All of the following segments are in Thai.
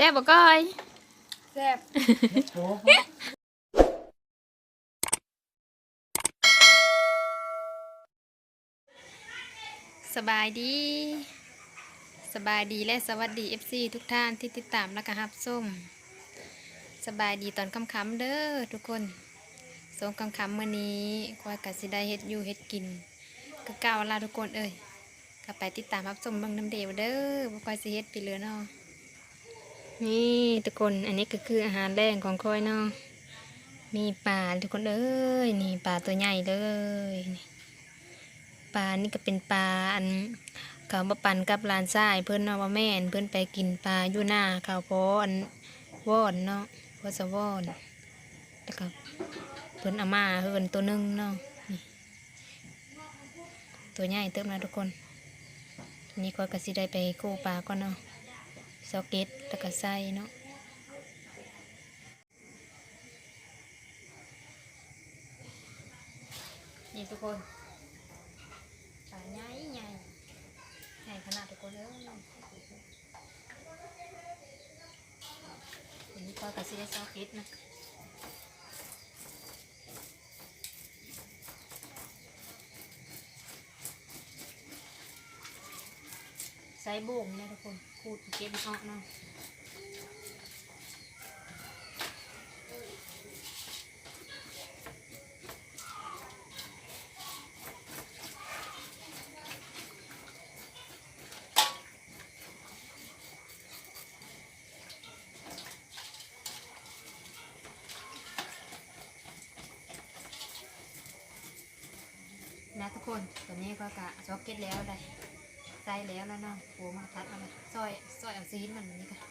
แซ่บบ่ก้อยแซ่บสบายดี สบายดีและสวัสดี FC ทุกท่านที่ติดตามและก็รับส้ม สบายดีตอนค่ำๆเด้อทุกคนสงค่ำๆมื้อนี้คอยกัสิได้เฮ็ดอยู่เฮ็ดกินก็เก่าลาทุกคนเอ้ยก็ไปติดตามรับส้มเบิ่งน้ำเดวเด้อบ่ค่อยสิเฮ็ดไปเหลือเนาะ นี่ทุกคนอันนี้ก็คืออาหารแรงของคอยเนาะมีปลาทุกคนเอ้ยนี่ปลาตัวใหญ่เลยปลานี่ก็เป็นปลาอันเขามาปั่นกับลานชายเพื่อนเนาะว่าแม่นเพื่อนไปกินปลาอยู่หน้าเขาวพออันวอนเนาะพอสะวอนแล้วก็เพื่อนอามาเฮือนตัวหนึงเนาะนี่ตัวใหญ่เติมนะทุกคนนี้ก็กสิได้ไปกู้ปลาก่อนเนาะ ซอกเก็ตแล้วก็ใส่เนาะนี่ทุกคนปลาใหญ่ใหญ่ใหญ่ขนาดทุกคนเลยอันนี้ก็กระเซียซอสคิดนะ ใส่โบ่งนี่ยทุกคนขูดเก็บมันออกเนาะนะทุกคน ตอนนี้ก็กะซอสเก็ตแล้วได้ ใส่แล้วแล้วเนาะโหมาทัดเอาเลยซอยซอยเอาซีนมันนี่ค่ะ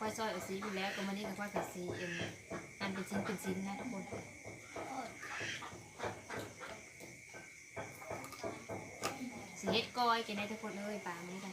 ค่อยซอยเอาสีอยู่แล้วก็มานี่ก็ค่อยขัดสีเองอันเป็นชิ้นเป็นชิ้นนะทุกคนสีเฮ็ดก้อยกินได้ทุกคนเลยป่าม่ได้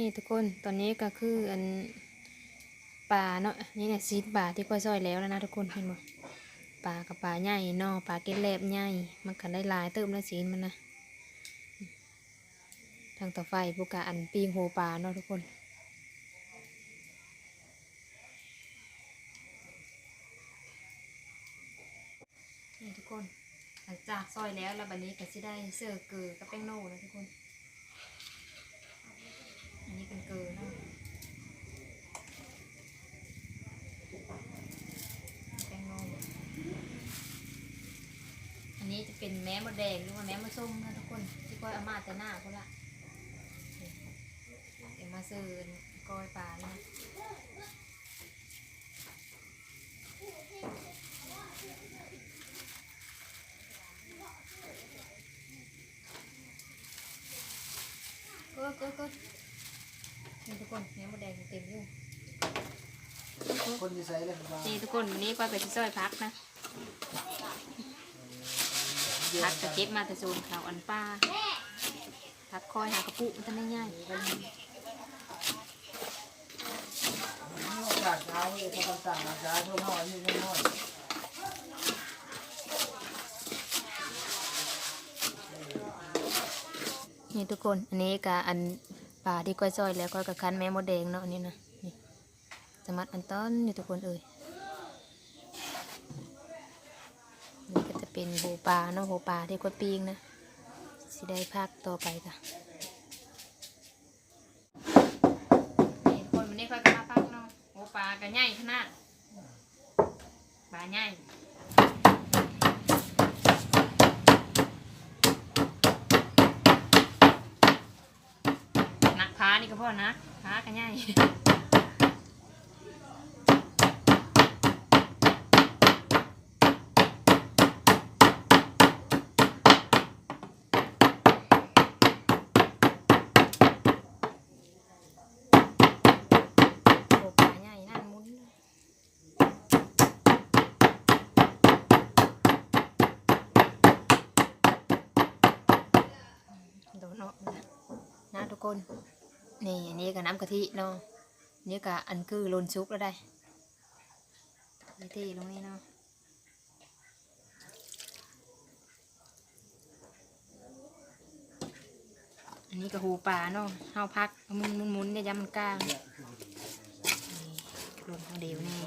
นี่ทุกคนตอนนี้ก็คืออันปลาเนาะนี่เนี่ยซีดปลาที่ค่อยซอยแล้วแล้วนะทุกคนเห็นบ่ปลากับปลาใหญ่เนาะปลาเก็ดแลบใหญ่มันก็ได้ลายเติมแล้วซีมันนะทางต่อไฟพวกกะอันปีงโหปลาเนาะทุกคนนี่ทุกคน หลังจากซอยแล้วแล้วบัดนี้ก็สิได้เสิร์ฟเกลือกับแป้งโน่นะทุกคนนี้เป็นเกลือเนาะแป้งโนมอันนี้จะเป็นแม้ม ดแดงหรือว่าแม้มดส้มนะทุกคนที่ก้อยเอามาแต่หน้าคนละเดี๋ยวมาซื้อก้อยปลานะก็ก็ก็นี่ทุกคนแม้มดแดงเต็มอยู่คนที่ใส่เลยครับนี่ทุกคนวันนี้ก้อยไปที่ซอยพักนะ พักจะเก็บมาแต่โซนเขาวอันป้าพักคอยหากระปุกมันจะไม่ง่ายจากเช้าเลยเขาต่างจากเช้าช่วงน้อยนี่ช่วงน้อยนี่ทุกคนอันนี้ก็อันปลาที่ก้อยซอยแล้วก้อยกับคันแม่มดแดงเนาะอันนี้นะนี่สมัดอันต้นนี่ทุกคนเอ่ยนี่ก็จะ เป็นโหปลาเนาะโหปลาที่ก้อยปิ้งนะสิได้พักต่อไปค่ะนี่ทุกคนวันนี้ก้อยก็มาพักกันใหญ่ขนาดปลาใหญ่นักพานี่ก็พอนะพากันใหญ่ โอ้ปลาใหญ่นั่นมุนโดนเนาะ นะทุกคน นี่อันนี้ก็น้ำกะทิเนาะนี่ก็อันคือโลนซุปแล้วได้กะทิลงนี่เนาะอันนี้ก็หูปลาเนาะเฮาพักมุนมุนมุนเนี่ยยำมันกลางรวมทั้งเดียวนี่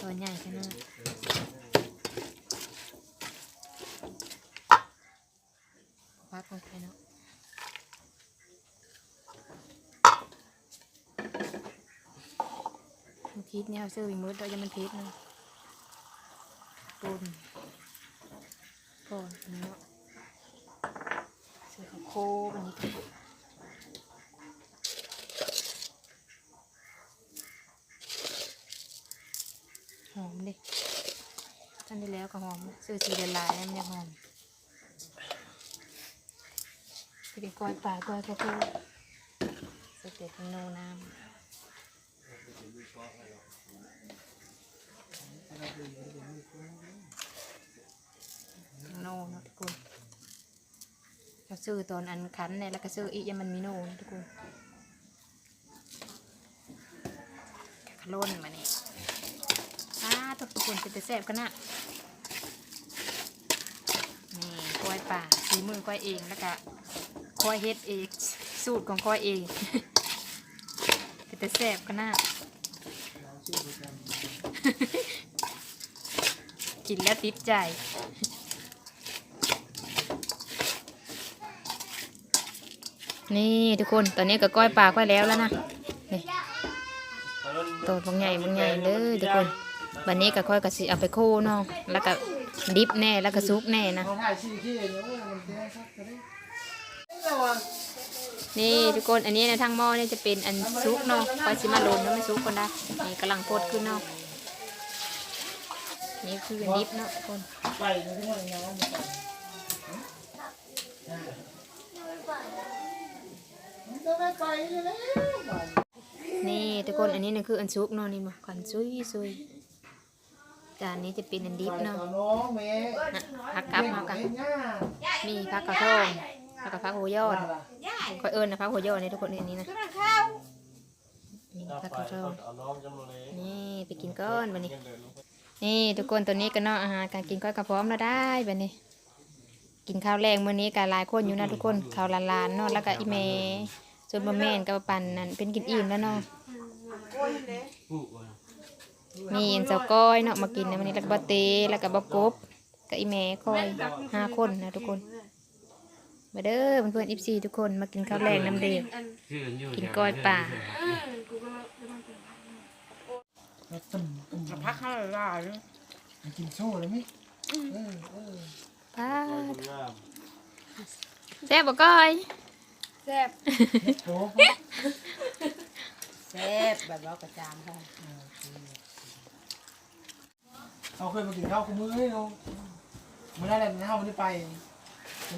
ตัวใหญ่ขนาดพักลงไปเนาะมัน พิษเนี่ยซื้ออีกมื้อตัวจะมันพิษนะปุ่นก่อนอันนี้เนาะซื้อข้าวโคบันนี้กันหอมดิอันนี้แล้วก็หอม ซื้อสีละลายมันยังหอมไปเป็นกล้อยป่ากล้อยข้าวโพดสเต็กโนน้ำ โนเนะทุกคนเราซื้อตอนอันคันเนี่ยแล้วก็ซื้ออีกยังมันมีโนนะทุกคนกะโลนมาเนี่ยอ่าทุกคนเป็นแต่แซ่บกันนะนี่กล้วยป่าสีมือกล้วยเองแล้วก็กล้วยเฮ็ดเองสูตรของกล้วยเองเป็นแต่แซ่บกันนะ กินแล้วติดใจ นี่ทุกคนตอนนี้ก็ก้อยปลาก้อยแล้วแล้วนะนี่ตัวบางใหญ่บางใหญ่เลยทุกคนวันนี้ก็ค่อยกระสิเอาไปโค่เนาะแล้วก็ดิบแน่แล้วก็ซุกแน่นะนี่ทุกคนอันนี้ในทางหม้อนี่จะเป็นอันซุกเนาะค่อยสิมาลนแล้วไม่ซุกคนได้นี่กำลังโพดขึ้นเนาะ นี่คือดิบเนาะทุกคนไปมันที่มันยังมันมันจะไม่ไปเลยนะนี่ทุกคนอันนี้นี่คืออันซุกเนาะนี่มาขันซุยซุยจานนี้จะเป็นอันดิบเนาะน้องเมย์นะพักกับเอากันมีพักกระทงแล้วก็พักหัวยอดคอยเอิญนะพักหัวยอดนี่ทุกคนอันนี้นะนี่พักกระท้องนี่ไปกินก้อนบันนี้ นี่ทุกคนตัวนี้ก็เนาะอาหารการกินก้อยกระพร้อมแล้วได้แบันนี้ กินข้าวแรงมื้อนี้ก็หลายคนอยู่นะทุกคนข้าวลานๆเนาะแล้วก็อีเมส่วนบะแม่นกับปันนั่นเป็นกินอิ่มแล้วเนาะมีเอ็นเจ้าก้อยเนาะมากินในวันนี้แล้วก็บะเตแล้วก็บะกบกับอีเมคอยห้าคนนะทุกคนมาเด้อเพื่อนๆอิฟซีทุกคนมากินข้าวแรงน้ำเดืออยู่กินก้อยป่า ตุ่มตุ่มพักข้าวลายเลยกินโซ่เลยมั้ยเออเออป้าคนงามแซ่บบ่ก้อยแซ่บโอ้โหแซ่บแบบว่ากระจามค่ะเขาเคยมากินข้าวกับมือให้เราเมื่อไรเนี่ยเขาไม่ได้ไป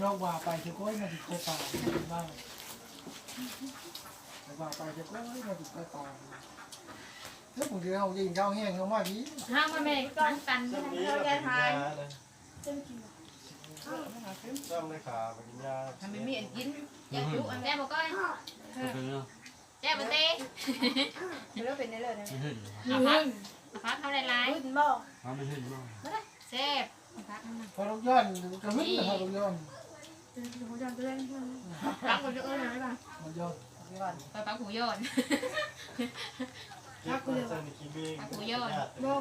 นอกว่าไปเจ้าก้อยมาติดโคป่าบ้างว่าไปเจ้าก้อยมาติดโคป่า ถ้าผมจะเอายิงข้าวแห้งเขามาดีห้ามมาแม่ก้อนกันจำนี้เราแกินยาเลยจำเลยขาไปกินยาทำไมมีอันกินแซ่บบ่ก้อยเป็นเนาะแซ่บเต้ไม่รู้เป็นได้เลยนะไม่ขึ้นเอาพักพักเท่าไรไรขึ้นบ่เขาไม่ขึ้นบ้างแซ่บพักนั่นน่ะพอลูกย้อนกระหึ่มพอลูกย้อนพักคนจะเอิ้นอะไรบ้างมันย้อนไปพักหูยอด พักคุณจะมีกิเมงนกยอดบ่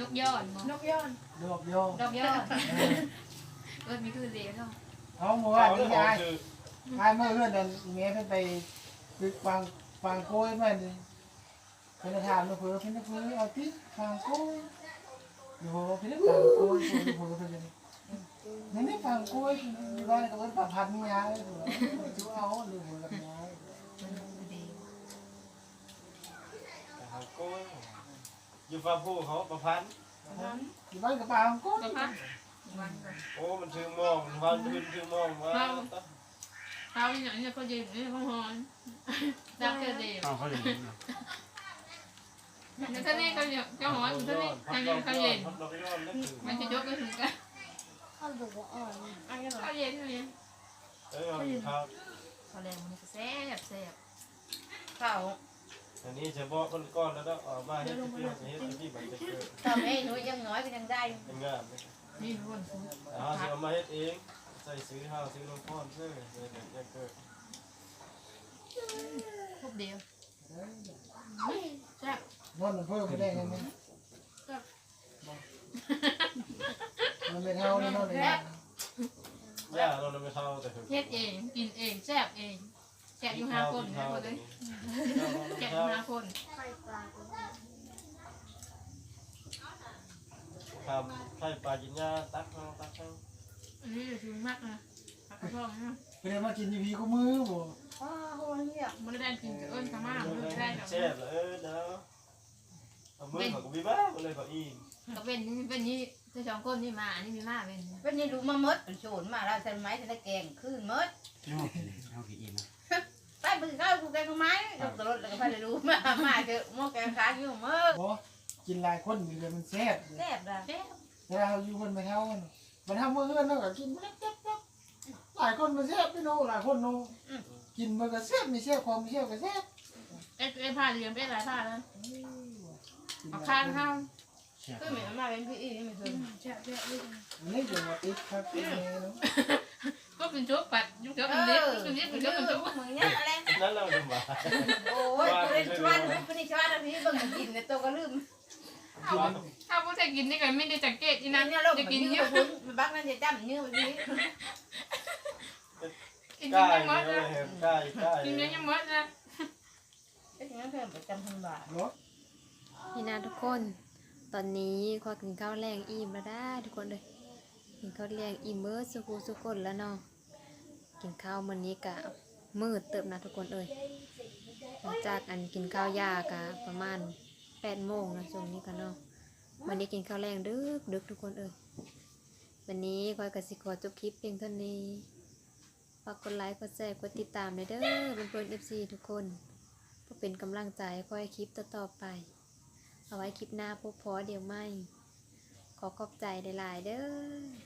นกย้อนดอกย้อนดอกยอดเอิ้นมีคือเสียเนาะเขาเมื่อวานนี้ไอ้ไอ้เมื่อเพื่อนเดินเมียเพื่อนไปตึกวางวางโค้ยมาดิเป็นถามลูกเพื่อเป็นเพื่อเอาที่ทางโค้ยอยู่เป็นทางโค้ยอยู่เพื่อเป็นนี่นี่ทางโค้ยร้อยกับรถประพันธ์นี่ยายจูเอาหรือหัวลำยาย แต่หางโก้ย อยู่ฟาร์มผู้เขาประพันธ์อยู่บ้านกับปลาโค้ยโอ้มันถึงมองวันขึ้นถึงมองว่าเขาอย่างนี้เขาเย็นนี่เขาหอนจักเกเดียวอ้าวเขาอย่างนี้นะแต่ท่านี้เขาเนี่ยเขาหอนท่านี้ทางนี้เขาเย็นพัดเราไปย้อนนั่นคือมันจะยกไปถึงกันเขาบอกว่าอ่อนเขาเย็นเลยเออครับเขาแรงมันแซ่บแซ่บข้าว อันนี้เฉพาะคนก้อนแล้วก็ออกมาเฮ็ดที่เฮ็ดที่มันจะเกิดทำให้หนูยังน้อยก็ยังได้เป็นงานเลยนี่ทุกคนแต่เขาจะเอามาเฮ็ดเองใส่ซื้อข้าวซื้อลงพ่อนซื้อเลยเนี่ยเกิดพบเดียวแซ่บนอนเพิ่มไปได้ไงเนี่ยมันเป็นเท่านี่นอนเลยย่าเราไม่เท่าแต่เฮ็ดเองกินเองแซ่บเอง แซ่บอยู่ห้าคนนะคนเลยแซ่บอยู่ห้าคนไข่ปลาก็ได้ทำไข่ปลากินหญ้าตักเอาตักเอาอันนี้จะถึงมากนะผักกระเพาะนะไปเดินมากินยีพีก็มือบ่อ้าวโหเนี่ยมันได้กินกับเอิญข้ามามันได้กับแช่บเออเนาะเอามือเขาก็มีบ้าเลยเขาอีกก็เป็นเป็นนี่เจ้าสองคนนี่มาอันนี้มีมาเป็นวันนี้รู้มามดเป็นโฉนมาแล้วใช่ไหมจะได้แกงขึ้นมด ข้าวกูแกงทำไมลงตลอดแล้วก็ไปเลยรู้มามาเจอหม้อแกงค้างอยู่มือบ่กินหลายคนอยู่เลยมันแซ่บแซ่บละแซ่บเวลาเราอยู่คนไปเท่ากันมันทำเมื่อเฮือนเนาะก็กินมันแซ่บหลายคนมันแซ่บพี่น้องหลายคนเนาะกินมันก็แซ่บมีแซ่บความมีแซ่บก็แซ่บเอ็ดเอ็ดผ้าเรียมเอ็ดหลายผ้าแล้วเอาข้างเข้าเชื่อคือเหมือนมาเป็นพี่อีนี่ไม่เคยแซ่บแซ่บอันนี้เดี๋ยวมาติดครับเป็นไงเนาะก็ เป็นชุบปัดยุ่งเกี่ยวเอกับเด็กอเป็นเด็กเป็นเป็นชุบมึงเนี่ยอะไรนั่นเราจะมาโอ้ยกูได้ชวนกูได้ชวนอันนี้เบิ่งกินในตัวก็ลืมถ้าผู้ชายกินนี่ก็ไม่ได้สังเกตนี่นั่นะจะกินเยอะอะคุณบักนั่นจะจำเนื้อไปนี้กินใกล้เยอะมดเลนะยกล้ใกล้กินยอะมดนะก็ย่างไม่เพิ่มประจำพันบาทพี่นะทุกคน ตอนนี้ขอกินข้าวแรงอิ่มแล้วได้ทุกคนเลยกินข้าวแรงอิ่มเมื่อสุกุสุกคนแล้วเนาะ กินข้าวมื้อนี้กะมืดเติบนะทุกคนเอ้ยหลังจากอันกินข้าวยากะประมาณแปดโมงนะช่วงนี้กันเนาะวันนี้กินข้าวแรงดึกดึกทุกคนเอ้ยวันนี้คอยกสิขอจบคลิปเพียงเท่านี้ฝากกดไลค์กดแชร์กดติดตามเลยเด้อเป็นเพื่อนเอฟซีทุกคนเพื่อเป็นกำลังใจคอยคลิปต่อๆไป เอาไว้คลิปหน้าพบพอเดี๋ยวไม่ขอขอบใจหลายๆเด้อ